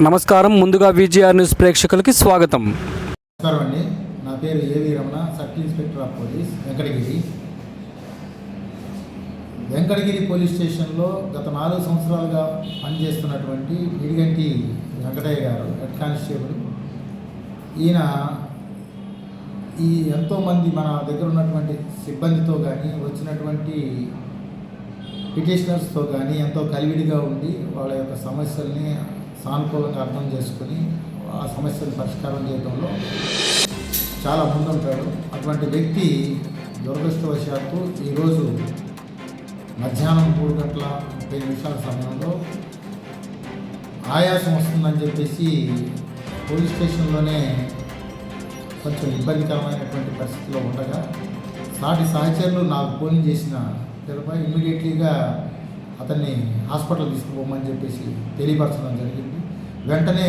నమస్కారం. ముందుగా VGR news ప్రేక్షకులకి స్వాగతం. నమస్కారం అండి. నా పేరు A V Ramana sub inspector of police Venkatagiri. Venkatagiri police స్టేషన్లో గత నాలుగు సంవత్సరాలుగా పనిచేస్తున్నటువంటి ఇడిగంటి వెంకటయ్య గారు హెడ్ కానిస్టేబుల్. ఈయన ఈ ఎంతోమంది మన దగ్గర ఉన్నటువంటి సిబ్బందితో కానీ వచ్చినటువంటి పిటిషనర్స్తో కానీ ఎంతో కలివిడిగా ఉండి వాళ్ళ యొక్క సమస్యల్ని సానుకూలంగా అర్థం చేసుకొని ఆ సమస్యను పరిష్కారం చేయడంలో చాలా ముందుంటాడు. అటువంటి వ్యక్తి దురదృష్టవశాత్తు ఈరోజు మధ్యాహ్నం మూడు గంటల ముప్పై నిమిషాల సమయంలో ఆయాసం వస్తుందని చెప్పేసి పోలీస్ స్టేషన్లోనే కొంచెం ఇబ్బందికరమైనటువంటి పరిస్థితిలో ఉండగా సాటి సహచరులు నాకు ఫోన్ చేసిన పిల్లపై ఇమ్మీడియట్లీగా అతన్ని హాస్పిటల్ తీసుకుపోమని చెప్పేసి తెలియపరచడం జరిగింది. వెంటనే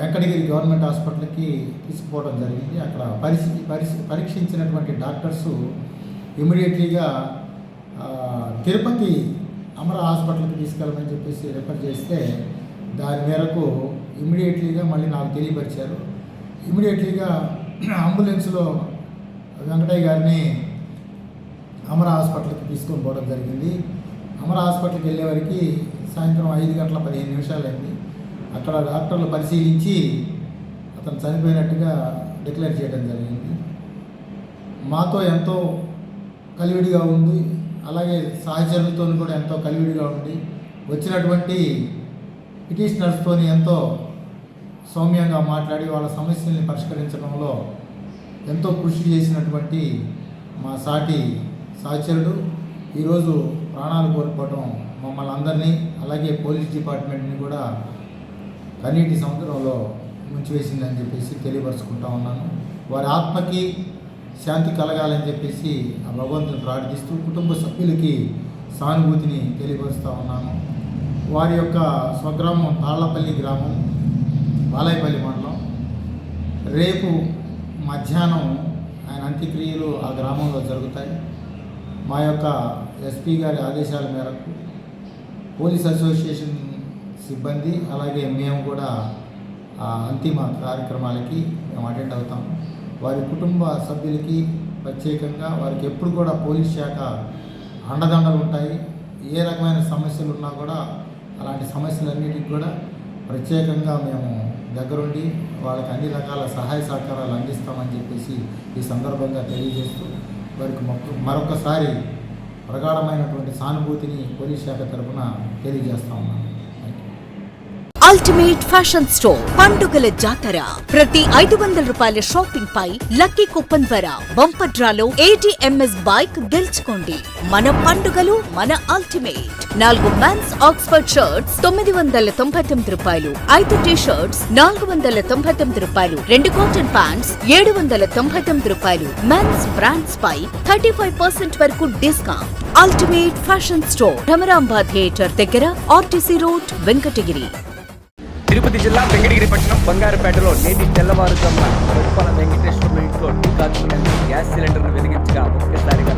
వెంకటగిరి గవర్నమెంట్ హాస్పిటల్కి తీసుకుపోవడం జరిగింది. అక్కడ పరిస్థితి పరిస్థితి పరీక్షించినటువంటి డాక్టర్స్ ఇమీడియట్లీగా తిరుపతి అమర హాస్పిటల్కి తీసుకెళ్ళమని చెప్పేసి రిఫర్ చేస్తే దాని మేరకు ఇమీడియట్లీగా మళ్ళీ నాకు తెలియపరిచారు. ఇమీడియట్లీగా అంబులెన్స్లో వెంకటయ్య గారిని అమర హాస్పిటల్కి తీసుకొని పోవడం జరిగింది. అమర హాస్పిటల్కి వెళ్ళే వరకు సాయంత్రం ఐదు గంటల పదిహేను నిమిషాలు అయింది అక్కడ డాక్టర్లు పరిశీలించి అతను చనిపోయినట్టుగా డిక్లేర్ చేయడం జరిగింది. మాతో ఎంతో కలివిడిగా ఉంది. అలాగే సహచరులతో కూడా ఎంతో కలివిడిగా ఉండి వచ్చినటువంటి పిటిషనర్స్తో ఎంతో సౌమ్యంగా మాట్లాడి వాళ్ళ సమస్యల్ని పరిష్కరించడంలో ఎంతో కృషి చేసినటువంటి మా సాటి సహచరుడు. ఈరోజు ప్రాణాలు కోల్పోవడం మమ్మల్ని అందరినీ అలాగే పోలీస్ డిపార్ట్మెంట్ని కూడా కన్నీటి సముద్రంలో ముంచివేసిందని చెప్పేసి తెలియపరుచుకుంటా ఉన్నాను. వారి ఆత్మకి శాంతి కలగాలని చెప్పేసి ఆ భగవంతుని ప్రార్థిస్తూ కుటుంబ సభ్యులకి సానుభూతిని తెలియపరుస్తూ ఉన్నాను. వారి యొక్క స్వగ్రామం తాళ్ళపల్లి గ్రామం బాలాయపల్లి మండలం. రేపు మధ్యాహ్నం ఆయన అంత్యక్రియలు ఆ గ్రామంలో జరుగుతాయి. మా యొక్క ఎస్పీ గారి ఆదేశాల మేరకు పోలీస్ అసోసియేషన్ సిబ్బంది అలాగే మేము కూడా ఆ అంతిమ కార్యక్రమాలకి మేము అటెండ్ అవుతాం. వారి కుటుంబ సభ్యులకి ప్రత్యేకంగా వారికి ఎప్పుడు కూడా పోలీస్ శాఖ అండదండలు ఉంటాయి. ఏ రకమైన సమస్యలు ఉన్నా కూడా అలాంటి సమస్యలన్నిటికి కూడా ప్రత్యేకంగా మేము దగ్గరుండి వాళ్ళకి అన్ని రకాల సహాయ సహకారాలు అందిస్తామని చెప్పేసి ఈ సందర్భంగా తెలియజేస్తూ వారికి మొక్క మరొకసారి ప్రగాఢమైనటువంటి సానుభూతిని పోలీస్ శాఖ తరఫున తెలియజేస్తా ఉన్నాను. అల్టిమేట్ ఫ్యాషన్ స్టోర్ పండుగల జాతర. ప్రతి ఐదు వందల రూపాయల షాపింగ్ పై లక్కీ కూపన్ ద్వారా బంపర్ డ్రాలో ఏటీఎంఎస్ బైక్ గెలుచుకోండి. మన పండుగలు మన అల్టిమేట్ నాలుగు మ్యాన్స్ ఆక్స్ఫర్డ్ షర్ట్స్ తొమ్మిది వందల తొంభై తొమ్మిది రూపాయలు. ఐదు టీ షర్ట్స్ నాలుగు వందల తొంభై తొమ్మిది రూపాయలు. రెండు కాటన్ ప్యాంట్స్ ఏడు వందల తొంభై తొమ్మిది రూపాయలు. మెన్స్ బ్రాండ్స్ పై థర్టీ ఫైవ్ పర్సెంట్ వరకు discount ultimate fashion store Bhramaramba theatre దగ్గర ఆర్టీసీ రోడ్ వెంకటగిరి. తిరుపతి జిల్లా వెంకటగిరి పట్టణం బంగారుపేటలో నేటి తెల్లవారుజామున గొప్పల వెంకటేశ్వరుల ఇంట్లో టీ కాచుకునేందుకు గ్యాస్ సిలిండర్ను వెలిగించగా ఒక్కసారిగా